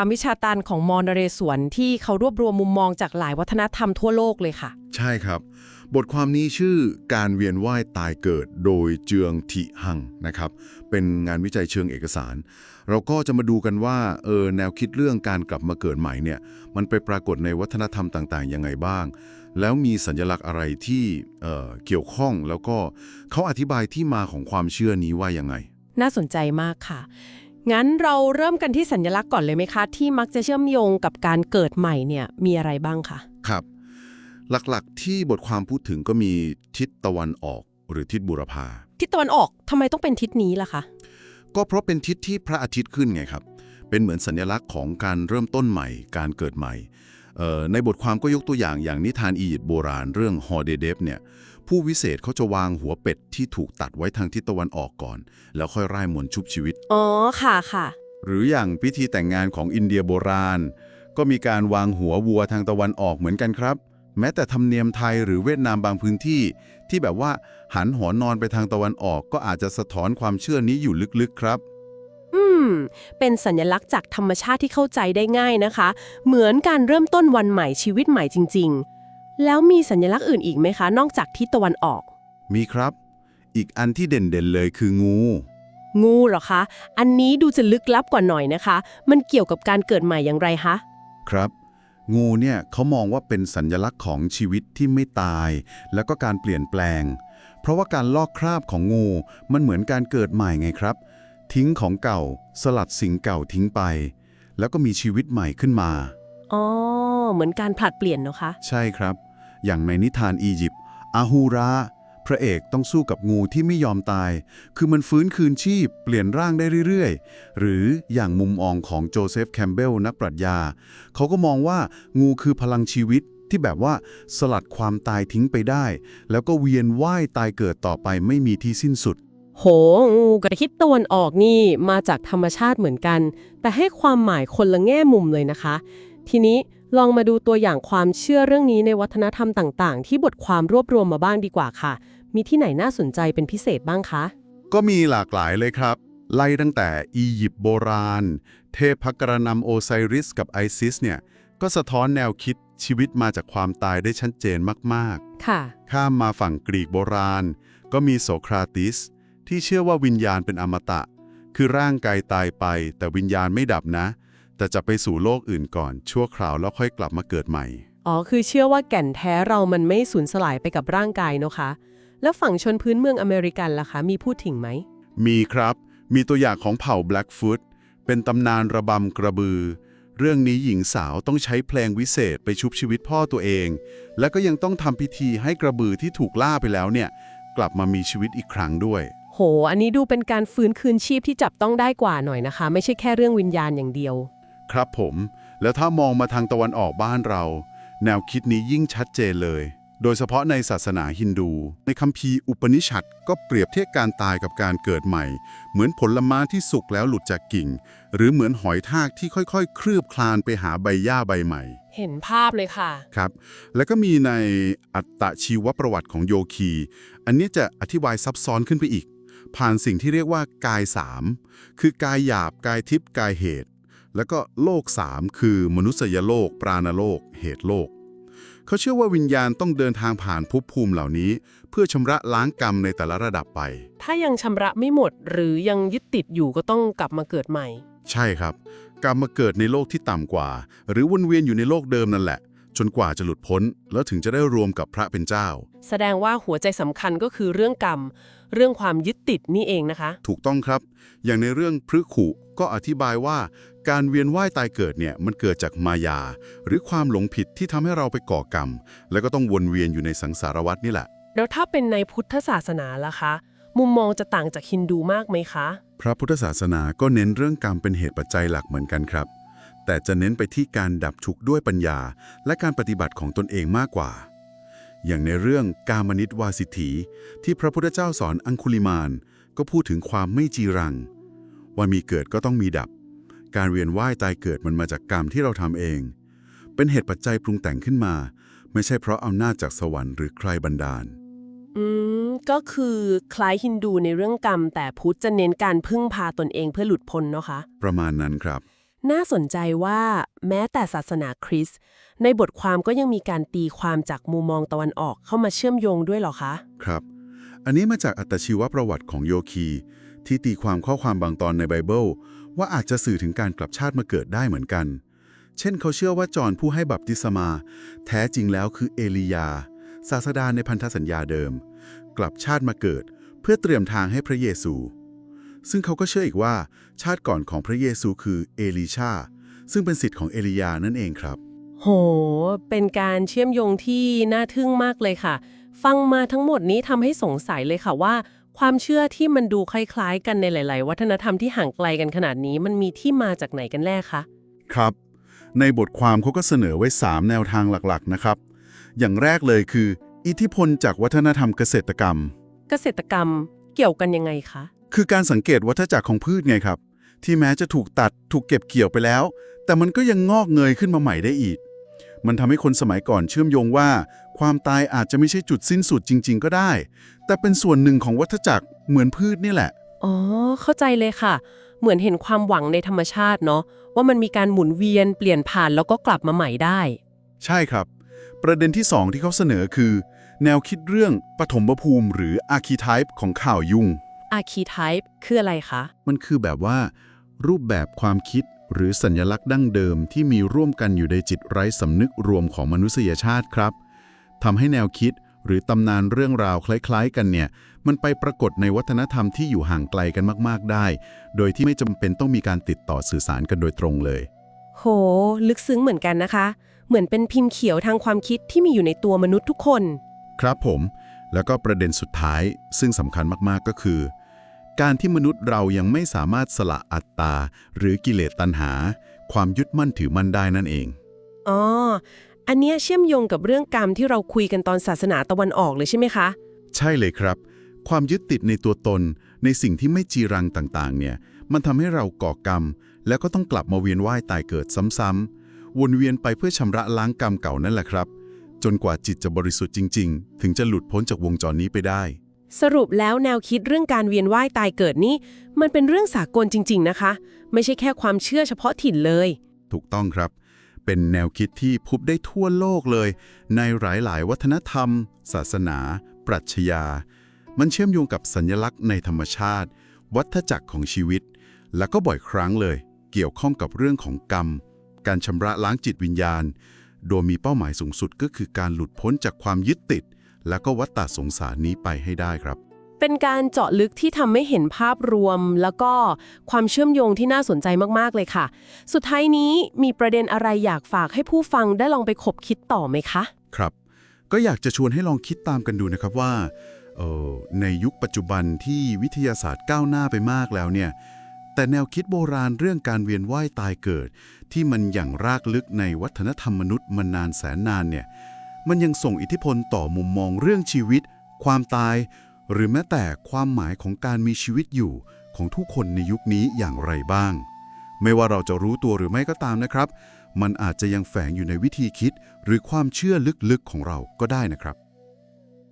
ความวิชาการของมอนเรศวรที่เขารวบรวมมุมมองจากหลายวัฒนธรรมทั่วโลกเลยค่ะ ใช่ครับ บทความนี้ชื่อการเวียนว่ายตายเกิดโดยเจืองทิหังนะครับ เป็นงานวิจัยเชิงเอกสาร เราก็จะมาดูกันว่าเออแนวคิดเรื่องการกลับมาเกิดใหม่เนี่ย มันไปปรากฏในวัฒนธรรมต่างๆยังไงบ้าง แล้วมีสัญลักษณ์อะไรที่เอ่อเกี่ยวข้องแล้วก็เขาอธิบายที่มาของความเชื่อนี้ว่ายังไง น่าสนใจมากค่ะ งั้นเราเริ่มกันที่สัญลักษณ์ก่อนเลยไหมคะ ที่มักจะเชื่อมโยงกับการเกิดใหม่เนี่ยมีอะไรบ้างคะครับ หลักๆ ที่บทความพูดถึงก็มีทิศตะวันออก หรือทิศบุรพาทิศตะวันออกทำไมต้องเป็นทิศนี้ล่ะคะ ก็เพราะเป็นทิศที่พระอาทิตย์ขึ้นไงครับ เป็นเหมือนสัญลักษณ์ของการเริ่มต้นใหม่ การเกิดใหม่เอ่อ ในบทความก็ยกตัวอย่างอย่างนิทานอียิปต์โบราณเรื่องฮอเดเดฟเนี่ยผู้วิเศษเขาจะวางหัวเป็ดที่ถูกตัดไว้ทางทิศตะวันออกก่อน แล้วค่อยร่ายมนต์ชุบชีวิต อ๋อค่ะค่ะ หรืออย่างพิธีแต่งงานของอินเดียโบราณ ก็มีการวางหัววัวทางตะวันออกเหมือนกันครับ แม้แต่ธรรมเนียมไทยหรือเวียดนามบางพื้นที่ ที่แบบว่าหันหัวนอนไปทางตะวันออกก็อาจจะสะท้อนความเชื่อนี้อยู่ลึกๆครับอื ม เป็นสัญลักษณ์จากธรรมชาติที่เข้าใจได้ง่ายนะคะ เหมือนการเริ่มต้นวันใหม่ชีวิตใหม่จริง ๆ แล้วมีสัญลักษณ์อื่นอีกไหมคะ นอกจากทิศตะวันออก มีครับ อีกอันที่เด่นๆเลยคืองู งูเหรอคะ อันนี้ดูจะลึกลับกว่าหน่อยนะคะ มันเกี่ยวกับการเกิดใหม่อย่างไรคะครับ งูเนี่ยเขามองว่าเป็นสัญลักษณ์ของชีวิตที่ไม่ตาย แล้วก็การเปลี่ยนแปลง เพราะว่าการลอกคราบของงูมันเหมือนการเกิดใหม่ไงครับ ทิ้งของเก่า สลัดสิ่งเก่าทิ้งไป แล้วก็มีชีวิตใหม่ขึ้นมา อ๋อ เหมือนการผลัดเปลี่ยนเนอะคะ ใช่ครับ อย่างในนิทานอียิปต์อาฮูราพระเอกต้องสู้กับงูที่ไม่ยอมตาย คือมันฟื้นคืนชีพ เปลี่ยนร่างได้เรื่อยๆ หรืออย่างมุมมองของโจเซฟแคมเบลนักปรัชญา เขาก็มองว่างูคือพลังชีวิตที่แบบว่าสลัดความตายทิ้งไปได้ แล้วก็เวียนว่ายตายเกิดต่อไปไม่มีที่สิ้นสุด โหงูกระทิศตะวันออกนี่มาจากธรรมชาติเหมือนกัน แต่ให้ความหมายคนละแง่มุมเลยนะคะ ทีนี้ลองมาดูตัวอย่างความเชื่อเรื่องนี้ในวัฒนธรรมต่าง ๆ ที่บทความรวบรวมมาบ้างดีกว่าค่ะ มีที่ไหนน่าสนใจเป็นพิเศษบ้างคะ ก็มีหลากหลายเลยครับ ไล่ตั้งแต่อียิปต์โบราณ เทพกระนำโอไซริสกับไอซิสเนี่ยก็สะท้อนแนวคิดชีวิตมาจากความตายได้ชัดเจนมากๆ ค่ะ ข้ามมาฝั่งกรีกโบราณ ก็มีโสเคราติส ที่เชื่อว่าวิญญาณเป็นอมตะ คือร่างกายตายไป แต่วิญญาณไม่ดับนะ แต่จะไปสู่โลกอื่นก่อน ชั่วคราวแล้วค่อยกลับมาเกิดใหม่ อ๋อ คือเชื่อว่าแก่นแท้เรามันไม่สูญสลายไปกับร่างกายเนอะคะ แล้วฝั่งชนพื้นเมืองอเมริกันล่ะคะ มีพูดถึงไหม มีครับ มีตัวอย่างของเผ่าแบล็กฟุตเป็นตำนานระบำกระบือ เรื่องนี้หญิงสาวต้องใช้เพลงวิเศษไปชุบชีวิตพ่อตัวเอง และก็ยังต้องทำพิธีให้กระบือที่ถูกล่าไปแล้วเนี่ย กลับมามีชีวิตอีกครั้งด้วย โห อันนี้ดูเป็นการฟื้นคืนชีพที่จับต้องได้กว่าหน่อยนะคะ ไม่ใช่แค่เรื่องวิญญาณอย่างเดียว ครับผม แล้วถ้ามองมาทางตะวันออกบ้านเรา แนวคิดนี้ยิ่งชัดเจนเลย โดยเฉพาะในศาสนาฮินดู ในคัมภีร์อุปนิชัดก็เปรียบเทียบการตายกับการเกิดใหม่ เหมือนผลไม้ที่สุกแล้วหลุดจากกิ่ง หรือเหมือนหอยทากที่ค่อยๆ คลืบคลานไปหาใบหญ้าใบใหม่ เห็นภาพเลยค่ะ ครับ แล้วก็มีในอัตตชีวประวัติของโยคี อันนี้จะอธิบายซับซ้อนขึ้นไปอีก ผ่านสิ่งที่เรียกว่ากายสามคือกายหยาบกายทิพย์กายเหตุ แล้วก็โลกสามคือมนุษยโลก ปราณโลก เหตุโลก เขาเชื่อว่าวิญญาณต้องเดินทางผ่านภพภูมิเหล่านี้ เพื่อชำระล้างกรรมในแต่ละระดับไป ถ้ายังชำระไม่หมดหรือยังยึดติดอยู่ก็ต้องกลับมาเกิดใหม่ ใช่ครับ กรรมมาเกิดในโลกที่ต่ำกว่า หรือวนเวียนอยู่ในโลกเดิมนั่นแหละ จนกว่าจะหลุดพ้น แล้วถึงจะได้รวมกับพระเป็นเจ้า แสดงว่าหัวใจสำคัญก็คือเรื่องกรรม เรื่องความยึดติดนี่เองนะคะ ถูกต้องครับ อย่างในเรื่องพฤขุก็อธิบายว่า การเวียนว่ายตายเกิดเนี่ยมันเกิดจากมายา หรือความหลงผิดที่ทำให้เราไปก่อกรรม แล้วก็ต้องวนเวียนอยู่ในสังสารวัฏนี่แหละ แล้วถ้าเป็นในพุทธศาสนาล่ะคะ มุมมองจะต่างจากฮินดูมากไหมคะ พระพุทธศาสนาก็เน้นเรื่องกรรมเป็นเหตุปัจจัยหลักเหมือนกันครับ แต่จะเน้นไปที่การดับทุกข์ด้วยปัญญา และการปฏิบัติของตนเองมากกว่า อย่างในเรื่องกามนิตวาสิทธิที่พระพุทธเจ้าสอนอังคุลิมานก็พูดถึงความไม่จีรัง ว่ามีเกิดก็ต้องมีดับ การเวียนว่ายตายเกิดมันมาจากกรรมที่เราทำเอง เป็นเหตุปัจจัยปรุงแต่งขึ้นมา ไม่ใช่เพราะอำนาจจากสวรรค์หรือใครบันดาล อืม ก็คือคล้ายฮินดูในเรื่องกรรม แต่พุทธจะเน้นการพึ่งพาตนเองเพื่อหลุดพ้นเนาะคะ ประมาณนั้นครับ น่าสนใจว่าแม้แต่ศาสนาคริสต์ในบทความก็ยังมีการตีความจากมุมมองตะวันออกเข้ามาเชื่อมโยงด้วยหรอคะ ครับ อันนี้มาจากอัตชีวประวัติของโยคี ที่ตีความข้อความบางตอนในไบเบิล ว่าอาจจะสื่อถึงการกลับชาติมาเกิดได้เหมือนกัน เช่นเขาเชื่อว่าจอห์นผู้ให้บัพติศมา แท้จริงแล้วคือเอลียา ศาสดาในพันธสัญญาเดิม กลับชาติมาเกิด เพื่อเตรียมทางให้พระเยซู ซึ่งเขาก็เชื่ออีกว่าชาติก่อนของพระเยซูคือเอลีชา ซึ่งเป็นสิทธิ์ของเอลียานั่นเองครับ โห เป็นการเชื่อมโยงที่น่าทึ่งมากเลยค่ะ ฟังมาทั้งหมดนี้ทำให้สงสัยเลยค่ะว่า ความเชื่อที่มันดูคล้ายๆ กันในหลาย ๆ วัฒนธรรมที่ห่างไกลกันขนาดนี้มันมีที่มาจากไหนกันแน่คะครับ ในบทความเขาก็เสนอไว้ 3 แนวทางหลักๆนะครับ อย่างแรกเลยคือ อิทธิพลจากวัฒนธรรมเกษตรกรรม เกษตรกรรมเกี่ยวกันยังไงคะ คือการสังเกตวัฏจักรของพืชไงครับ ที่แม้จะถูกตัดถูกเก็บเกี่ยวไปแล้ว แต่มันก็ยังงอกเงยขึ้นมาใหม่ได้อีก มันทำให้คนสมัยก่อนเชื่อมโยงว่า ความตายอาจจะไม่ใช่จุดสิ้นสุดจริง ๆ ก็ได้ แต่เป็นส่วนหนึ่งของวัฏจักรเหมือนพืชนี่แหละอ๋อเข้าใจเลยค่ะ เหมือนเห็นความหวังในธรรมชาติเนาะว่ามันมีการหมุนเวียนเปลี่ยนผ่านแล้วก็กลับมาใหม่ได้ ใช่ครับ ประเด็นที่ 2 ที่เขาเสนอคือ แนวคิดเรื่องปฐมภูมิหรือ archetype ของข่าวยุง archetype คืออะไรคะ มันคือแบบว่า รูปแบบความคิดหรือสัญลักษณ์ดั้งเดิมที่มีร่วมกันอยู่ในจิตไร้สำนึกรวมของมนุษยชาติครับทำให้แนวคิดหรือตำนานเรื่องราวคล้าย ๆ กันเนี่ย มันไปปรากฏในวัฒนธรรมที่อยู่ห่างไกลกันมากๆได้ โดยที่ไม่จำเป็นต้องมีการติดต่อสื่อสารกันโดยตรงเลย โห ลึกซึ้งเหมือนกันนะคะ เหมือนเป็นพิมพ์เขียวทางความคิดที่มีอยู่ในตัวมนุษย์ทุกคน ครับผม แล้วก็ประเด็นสุดท้ายซึ่งสำคัญมากๆก็คือ การที่มนุษย์เรายังไม่สามารถสละอัตตา หรือกิเลสตัณหา ความยึดมั่นถือมั่นได้นั่นเอง อ๋อ อันเนี้ยเชื่อมโยงกับเรื่องกรรมที่เราคุยกันตอนศาสนาตะวันออกเลยใช่ไหมคะ ใช่เลยครับ ความยึดติดในตัวตน ในสิ่งที่ไม่จีรังต่างๆ เนี่ย มันทำให้เราก่อกรรม แล้วก็ต้องกลับมาเวียนว่ายตายเกิดซ้ำๆวนเวียนไปเพื่อชำระล้างกรรมเก่านั่นแหละครับ จนกว่าจิตจะบริสุทธิ์จริง ๆ ถึงจะหลุดพ้นจากวงจรนี้ไปได้ สรุปแล้วแนวคิดเรื่องการเวียนว่ายตายเกิดนี่มันเป็นเรื่องสากลจริง ๆ นะคะ ไม่ใช่แค่ความเชื่อเฉพาะถิ่นเลย ถูกต้องครับ เป็นแนวคิดที่พบได้ทั่วโลกเลย ในหลายๆ วัฒนธรรม ศาสนา ปรัชญา มันเชื่อมโยงกับสัญลักษณ์ในธรรมชาติ วัฏจักรของชีวิต แล้วก็บ่อยครั้งเลย เกี่ยวข้องกับเรื่องของกรรม การชำระล้างจิตวิญญาณ โดยมีเป้าหมายสูงสุดก็คือการหลุดพ้นจากความยึดติด แล้วก็วัฏฏะสงสารนี้ไปให้ได้ครับ เป็นการเจาะลึกที่ทำให้เห็นภาพรวม แล้วก็ความเชื่อมโยงที่น่าสนใจมากๆเลยค่ะ สุดท้ายนี้มีประเด็นอะไรอยากฝากให้ผู้ฟังได้ลองไปคบคิดต่อไหมคะ ครับ ก็อยากจะชวนให้ลองคิดตามกันดูนะครับว่าเอ่อในยุคปัจจุบันที่วิทยาศาสตร์ก้าวหน้าไปมากแล้วเนี่ย แต่แนวคิดโบราณเรื่องการเวียนว่ายตายเกิด ที่มันอย่างรากลึกในวัฒนธรรมมนุษย์มานานแสนนานเนี่ย มันยังส่งอิทธิพลต่อมุมมองเรื่องชีวิต ความตาย หรือแม้แต่ความหมายของการมีชีวิตอยู่ของทุกคนในยุคนี้อย่างไรบ้าง ไม่ว่าเราจะรู้ตัวหรือไม่ก็ตามนะครับ มันอาจจะยังแฝงอยู่ในวิธีคิด หรือความเชื่อลึกๆของเราก็ได้นะครับ